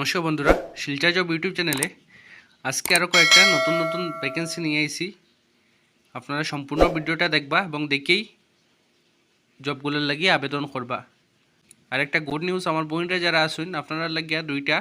নমস্কার বন্ধুরা, Silchar job YouTube চ্যানেলে আজকে আরও কয়েকটা নতুন নতুন ভ্যাকেন্সি নিয়ে আইছি। আপনারা সম্পূর্ণ ভিডিওটা দেখবা এবং দেখেই জবগুলোর লাগিয়ে আবেদন করবা। আর একটা গুড নিউজ আমার বোনরা যারা আসুন আপনারা লাগিয়া দুইটা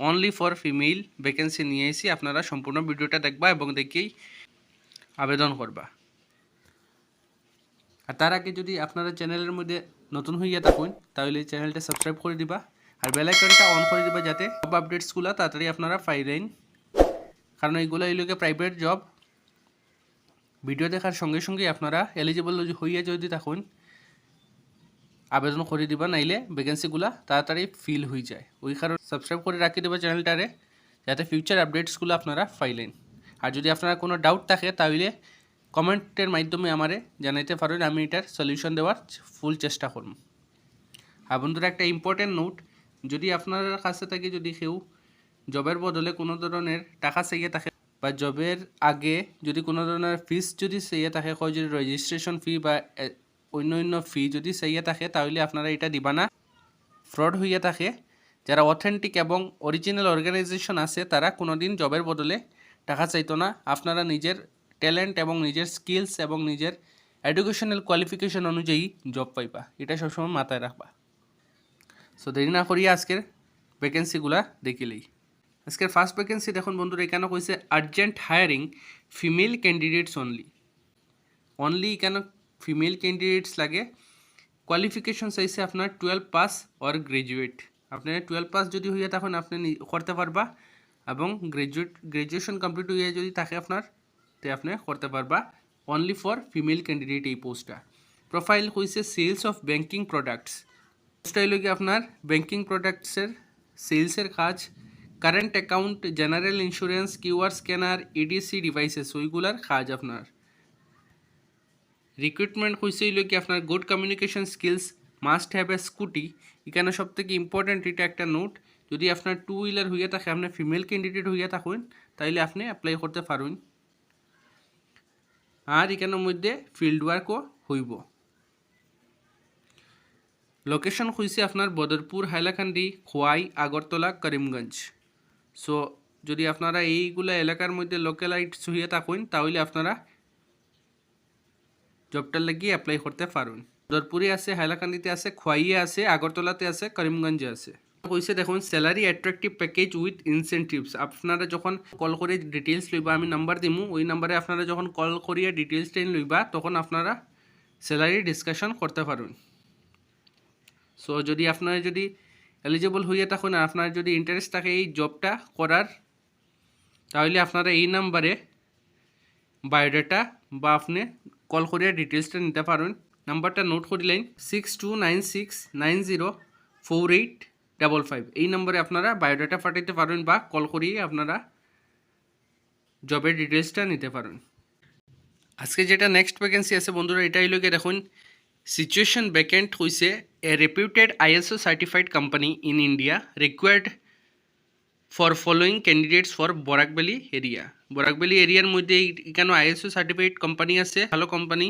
অনলি ফর ফিমেল ভ্যাকেন্সি নিয়ে আইছি। আপনারা সম্পূর্ণ ভিডিওটা দেখবা এবং দেখেই আবেদন করবা। আর তার আগে যদি আপনারা চ্যানেলের মধ্যে নতুন হইয়া থাকুন, তাহলে চ্যানেলটা সাবস্ক্রাইব করে দিবা। আর বেল আইকনটা অন করে দিবা যাতে সব আপডেটসগুলো তাড়াতাড়ি আপনারা পাইলেন কারণ এইগুলো এইগুলোকে প্রাইভেট জব ভিডিও দেখার সঙ্গে সঙ্গে আপনারা এলিজিবল হইয়া যদি থাকুন, আবেদন করে দিবা, নাইলে ভ্যাকেন্সিগুলো তাড়াতাড়ি ফিল হয়ে যায়। ওই কারণে সাবস্ক্রাইব করে রাখি দেবা চ্যানেলটারে যাতে ফিউচার আপডেটসগুলো আপনারা পাইলেন আর যদি আপনার কোনো ডাউট থাকে তাহলে কমেন্টের মাধ্যমে আমারে জানাইতে পারেন, আমি এটার সলিউশন দেওয়ার ফুল চেষ্টা করব। আর বন্ধুরা, একটা ইম্পর্টেন্ট নোট যদি আপনার কাছে থেকে, যদি কেউ জবের বদলে কোনো ধরনের টাকা চাইয়ে থাকে বা জবের আগে যদি কোনো ধরনের ফিস যদি চাইয়ে থাকে, কয় যদি রেজিস্ট্রেশন ফি বা অন্য অন্য ফি যদি চাইয়ে থাকে, তাহলে আপনারা এটা দিবা না। ফ্রড হইয়া থাকে। যারা অথেন্টিক এবং অরিজিনাল অর্গানাইজেশন আছে, তারা কোনোদিন জবের বদলে টাকা চাইতো না। আপনারা নিজের ট্যালেন্ট এবং নিজের স্কিলস এবং নিজের এডুকেশনাল কোয়ালিফিকেশন অনুযায়ী জব পাইবা। এটা সবসময় মাথায় রাখবা। সো দেরি না করিয়া আজকের ভ্যাকেন্সিগুলা দেখিলেই আজকের ফার্স্ট ভ্যাকেন্সি দেখুন বন্ধুরা, এখানে কইছে urgent hiring female candidates only only এখানে ফিমেল ক্যান্ডিডেটস লাগে? কোয়ালিফিকেশন চাইছে আপনার টুয়েলভ পাস অর গ্রাজুয়েট আপনার টুয়েলভ পাস যদি হইয়া তখন আপনি করতে পারবা এবং গ্রাজুয়েট গ্রাজুয়েশন কমপ্লিট হইয়া যদি থাকে আপনার, তে আপনি করতে পারবা অনলি ফর ফিমেল ক্যান্ডিডেট এই পোস্টটা প্রোফাইল হইছে সেলস অফ ব্যাংকিং প্রোডাক্টস পোস্টটা হইল কি আপনার? ব্যাংকিং প্রোডাক্টসের সেলসের কাজ current account general insurance QR scanner EDC devices ওইগুলার কাজ আপনার। রিক্রুটমেন্ট হয়েছে হইল কি আপনার good communication skills must have a scooty এখানে সব থেকে ইম্পর্ট্যান্ট এটা একটা নোট যদি আপনার টু হুইলার হইয়া থাকে, আপনি ফিমেল ক্যান্ডিডেট হইয়া থাকুন, তাইলে আপনি অ্যাপ্লাই করতে পারুন। আর এখানের মধ্যে ফিল্ড ওয়ার্কও হইব। লোকেশন হয়েছে আপনার বদরপুর, হাইলাকান্দি, খোয়াই, আগরতলা, করিমগঞ্জ। সো যদি আপনারা এইগুলো এলাকার মধ্যে লোকালাইটস হইয়া থাকুন, তাহলে আপনারা জবটার লাগিয়ে অ্যাপ্লাই করতে পারুন। বদরপুরে আছে, হাইলাকান্দিতে আছে, খোয়াইয়ে আছে, আগরতলাতে আছে, করিমগঞ্জে আছে। কইছে দেখুন salary attractive package with incentives আপনারা যখন কল করে ডিটেলস লইবা, আমি নাম্বার দিমু, ওই নাম্বারে আপনারা যখন কল করিয়া ডিটেলস টেন লইবা, তখন আপনারা স্যালারি ডিসকাশন করতে পারুন। সো যদি আপনার যদি এলিজিবল হইয়া থাকুন আর আপনার যদি ইন্টারেস্ট থাকে এই জবটা করার, তাহলে আপনারা এই নাম্বারে বায়োডাটা বা আপনি কল করিয়া ডিটেলসটা নিতে পারেন। নাম্বারটা নোট করিলেন six two nine six nine zero four eight double five এই নম্বরে আপনারা বায়োডাটা পাঠাইতে পারেন বা কল করিয়ে আপনারা জবের ডিটেলসটা নিতে পারেন। আজকে যেটা নেক্সট ভ্যাকেন্সি আছে বন্ধুরা, এটাই গিয়ে দেখুন সিচুয়েশন ভ্যাকেন্ট হইছে a reputed ISO certified company in India required for following candidates for Barak Valley area Barak Valley এরিয়ার মধ্যে এখানে আইএসও সার্টিফাইড কোম্পানি আছে? ভালো কোম্পানি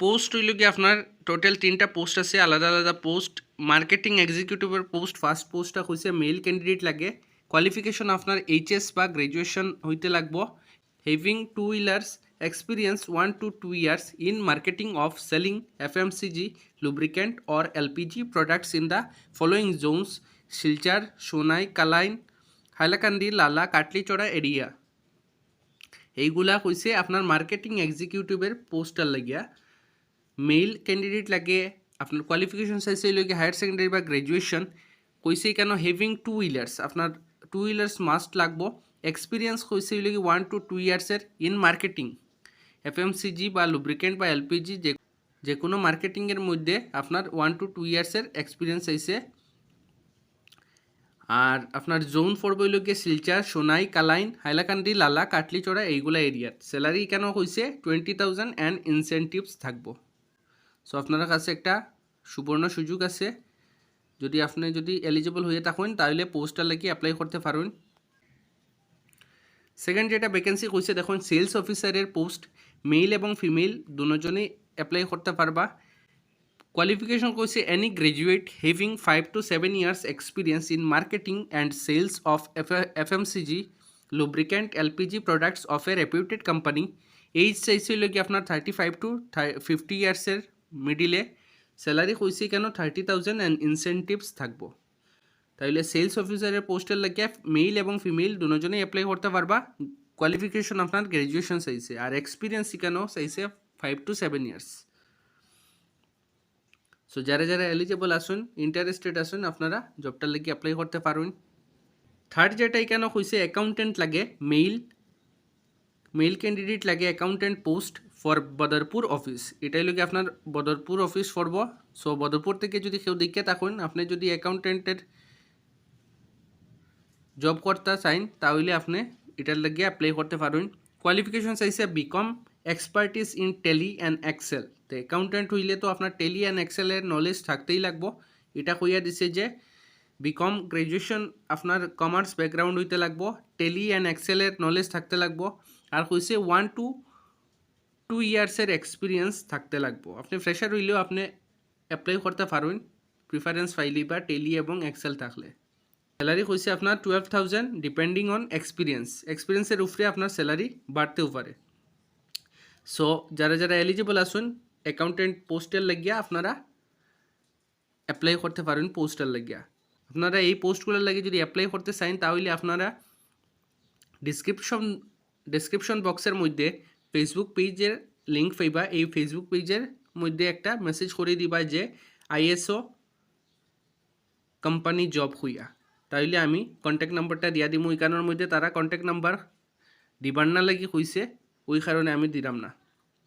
পোস্ট হইল কি আপনার টোটাল তিনটা পোস্ট আছে, আলাদা আলাদা পোস্ট মার্কেটিং এক্সিকিউটিভের পোস্ট ফার্স্ট পোস্টটা হয়েছে মেল ক্যান্ডিডেট লাগে। কোয়ালিফিকেশন আপনার এইচএস বা গ্রাজুয়েশন হইতে লাগবো। Having two wheelers two years in marketing of selling F M C G lubricant or LPG products in the following zones Silchar Sonai Kalain Hailakandi Lala Katlicherra area এইগুলা কইছে আপনার marketing এক্সিকিউটিভের পোস্টার লাগিয়া। Male candidate লাগে, আপনার qualification চাইছে লাগে হায়ার সেকেন্ডারি বা গ্রাজুয়েশন কইছে কেন হেভিং টু হুইলার্স আপনার টু হুইলার্স মাস্ট লাগবো। এক্সপিরিয়েন্স কইছে লাগে one two two ইয়ার্সের in marketing F M CG বা লুব্রিকেন্ট বা এলপিজি যে যে কোনো মার্কেটিংয়ের মধ্যে আপনার ওয়ান টু টু ইয়ার্সের এক্সপিরিয়েন্স চাইছে আর আপনার জোন পড়বে হইল শিলচার, সোনাই, কালাইন, হাইলাকান্দি, লালা, কাটলিচড়া, এইগুলা এরিয়ার। স্যালারি কেন হয়েছে টোয়েন্টি থাউজেন্ড অ্যান্ড ইনসেন্টিভস থাকব। সো আপনার কাছে একটা সুবর্ণ সুযোগ আছে। যদি আপনি যদি এলিজিবল হয়ে থাকেন, তাহলে পোস্টার লাগিয়ে অ্যাপ্লাই করতে পারেন। সেকেন্ড যেটা ভ্যাকেন্সি কইছে দেখুন সেলস অফিসারের পোস্ট মেল এবং ফিমেল দুজনেই অ্যাপ্লাই করতে পারবা। Qualification কৈছে any graduate having 5 to 7 years experience in marketing and sales of F- FMCG lubricant LPG products of a reputed company. Age চাইছে কি আপনার থার্টি ফাইভ টু ফিফটি ইয়ার্সের মিডিলে স্যালারি কইছে কেন থার্টি থাউজেন্ড অ্যান্ড ইনসেন্টিভস থাকব। তাহলে সেলস অফিসারের পোস্টের লাগিয়ে মেল এবং ফিমেল দুজনেই অ্যাপ্লাই করতে পারবা। কোয়ালিফিকেশন আপনার গ্র্যাজুয়েশন চাইছে আর এক্সপিরিয়েন্স কেন চাইছে five to seven years so যারা যারা এলিজেবল আসুন ইন্টারেস্টেড আসুন আপনারা জবটার লাগি অ্যাপ্লাই করতে পারুন। থার্ড যেটাই কেন হয়েছে অ্যাকাউন্টেন্ট লাগে মেইল মেইল ক্যান্ডিডেট লাগে accountant post for Badarpur office এটাই লোকে আপনার বদরপুর অফিস পড়ব। সো বদরপুর থেকে যদি কেউ দেখে থাকুন, আপনি যদি অ্যাকাউন্টেন্টের জব করতে চাইন, তাহলে আপনি এটার লাগে অ্যাপ্লাই করতে পারুন কোয়ালিফিকেশন চাইছে BCom expertise in Tally and Excel তো অ্যাকাউন্টেন্ট হইলে তো আপনার টেলি অ্যান্ড এক্সেলের নলেজ থাকতেই লাগবো। এটা কইয়া দিছে যে বিকম গ্রাজুয়েশন আপনার কমার্স ব্যাকগ্রাউন্ড হইতে লাগবো টেলি অ্যান্ড এক্সেলের নলেজ থাকতে লাগবো। আর কইছে ওয়ান টু টু ইয়ার্সের এক্সপিরিয়েন্স থাকতে লাগবো। আপনি ফ্রেশার হইলেও আপনি অ্যাপ্লাই করতে পারুন প্রিফারেন্স ফাইলি বা টেলি এবং এক্সেল থাকলে। স্যালারি কইছে আপনার twelve thousand depending on experience এক্সপিরিয়েন্সের উপরে আপনার স্যালারি বাড়তেও পারে। সো যারা যারা এলিজিবল আসুন অ্যাকাউন্টেন্ট পোস্টের লাগিয়া আপনারা অ্যাপ্লাই করতে পারেন পোস্টের লাগিয়া। আপনারা এই পোস্টগুলোর লাগে যদি অ্যাপ্লাই করতে চান, তাহলে আপনারা ডিসক্রিপশন ডেসক্রিপশন বক্সের মধ্যে ফেসবুক পেজের লিঙ্ক পাইবা। এই ফেসবুক পেজের মধ্যে একটা মেসেজ করে দিবা যে আইএসও কোম্পানি জব হইয়া। তাইলে আমি কন্ট্যাক্ট নাম্বারটা দিয়া দিম। ওই কারণের মধ্যে তারা কন্ট্যাক্ট নাম্বার দিবার না লাগি কইছে, ওই কারণে আমি দিলাম না।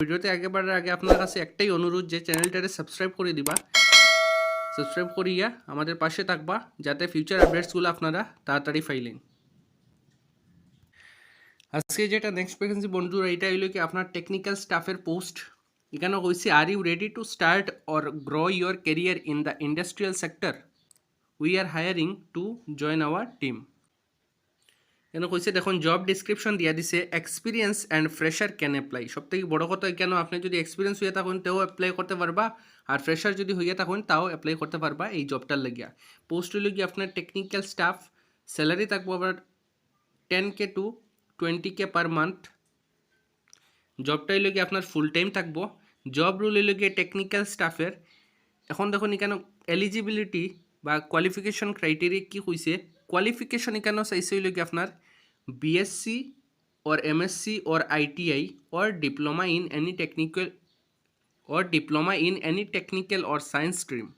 ভিডিওতে একেবারে আগে আপনার কাছে একটাই অনুরোধ যে চ্যানেলটারে সাবস্ক্রাইব করে দিবা। সাবস্ক্রাইব করিয়া আমাদের পাশে থাকবা, যাতে ফিউচার আপডেটসগুলো আপনারা তাড়াতাড়ি ফাইলেন আজকে যেটা নেক্সট ভ্যাকেন্সি বন্ধুরা এটা হইল কি আপনার টেকনিক্যাল স্টাফের পোস্ট এখানে কইছে are you ready to start or grow your career in the industrial sector we are hiring to join our team কেন কইছে দেখুন জব ডিসক্রিপশন দিয়া দিছে experience and fresher can apply সব থেকে বড় কথা কেন, আপনি যদি এক্সপিরিয়েন্স হয়ে থাকুন, তেও অ্যাপ্লাই করতে পারবা, আর ফ্রেশার যদি হইয়া থাকুন, তাও অ্যাপ্লাই করতে পারবা এই জবটার লাগিয়া। পোস্ট হইল গিয়ে আপনার টেকনিক্যাল স্টাফ স্যালারি থাকব আবার ten K to twenty K per month জবটা হইল গিয়ে আপনার ফুল টাইম থাকব। জব রুল হইল গিয়ে টেকনিক্যাল স্টাফের এখন দেখুন এখানে এলিজিবিলিটি বা কোয়ালিফিকেশন ক্রাইটেরিয়া কি কইছে কোয়ালিফিকেশন এখানে চাইছে হইল কি আপনার BSc or MSc or ITI or diploma in any technical or diploma in any technical or science stream.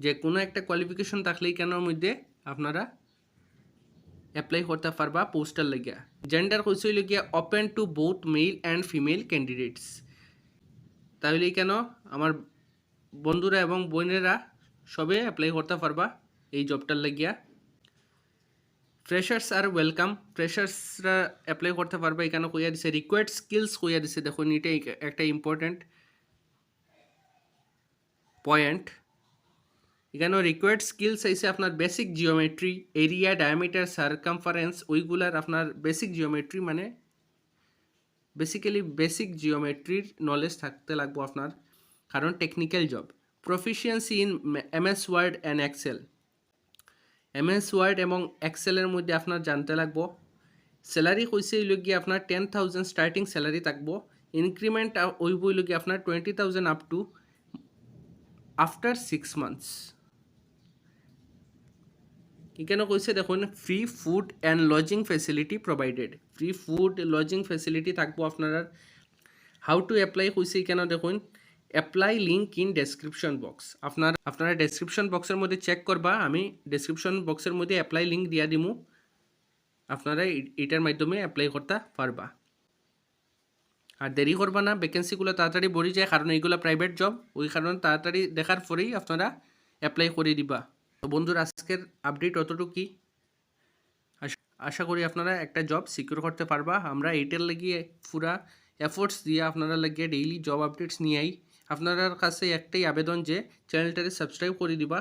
যে কোনো একটা কোয়ালিফিকেশন থাকলেই কেন মধ্যে আপনারা অ্যাপ্লাই করতে পারবা পোস্টার লাগিয়া জেন্ডার কইছে হইল গিয়া open to both male and female candidates তাহলে কেন আমার বন্ধুরা এবং বোনেরা, সবে অ্যাপ্লাই করতে পারবা এই জবটার লাগিয়া। ফ্রেশার্স আর ওয়েলকাম ফ্রেশার্সরা অ্যাপ্লাই করতে পারবে, এখানে কইয়া দিছে রিকোয়ার্ড স্কিলস কইয়া দিছে। দেখুন, এটা একটা ইম্পর্ট্যান্ট পয়েন্ট এখানে রিকোয়ার্ড স্কিলস আইসে আপনার basic geometry area diameter circumference ওইগুলার আপনার বেসিক জিওমেট্রি মানে বেসিক্যালি বেসিক জিওমেট্রির নলেজ থাকতে লাগবো আপনার। কারণ technical job proficiency in M S Word and Excel M S Word এবং এক্সেলের মধ্যে আপনার জানতে লাগবো। স্যালারি হইল গিয়ে আপনার টেন থাউজেন্ড স্টার্টিং স্যালারি থাকব। ইনক্রিমেন্ট ওইব গিয়ে আপনার twenty thousand up to after six months এখানে কইছে দেখুন free food and lodging facility provided free food lodging facility থাকব আপনার। হাউ টু অ্যাপ্লাই কইছে এখানে দেখুন apply link in description box আপনার, আপনারা ডেসক্রিপশন বক্সের মধ্যে চেক করবা, আমি ডেসক্রিপশন বক্সের মধ্যে অ্যাপ্লাই লিঙ্ক দিয়া দিমু। আপনারা এটার মাধ্যমে অ্যাপ্লাই করতে পারবা। আর দেরি করবা না ভ্যাকেন্সিগুলো তাড়াতাড়ি ভরি যায়, কারণ এইগুলো প্রাইভেট জব ওই কারণে তাড়াতাড়ি দেখার পরেই আপনারা অ্যাপ্লাই করে দিবা। তো বন্ধুরা, আজকের আপডেট অতটুকুই। আশ- আশা করি আপনারা একটা জব সিকিউর করতে পারবা। আমরা এইটার লাগিয়ে পুরা এফোর্টস দিয়ে আপনারা লাগিয়ে ডেইলি জব আপডেটস নিয়ে আই। আপনার কাছে একটাই আবেদন যে চ্যানেলটাকে সাবস্ক্রাইব করে দিবা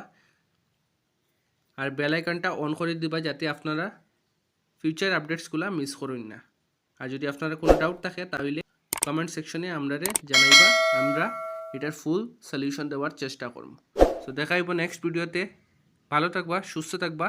আর বেল অন করে দিবা যাতে আপনারা ফিউচার আপডেটসগুলো মিস করুন না। আর যদি আপনারা কোনো ডাউট থাকে তাহলে কমেন্ট সেকশনে আমরা জানাইবা, আমরা এটার ফুল সলিউশন দেওয়ার চেষ্টা করব। সো দেখা হইব নেক্সট ভিডিওতে ভালো থাকবা, সুস্থ থাকবা।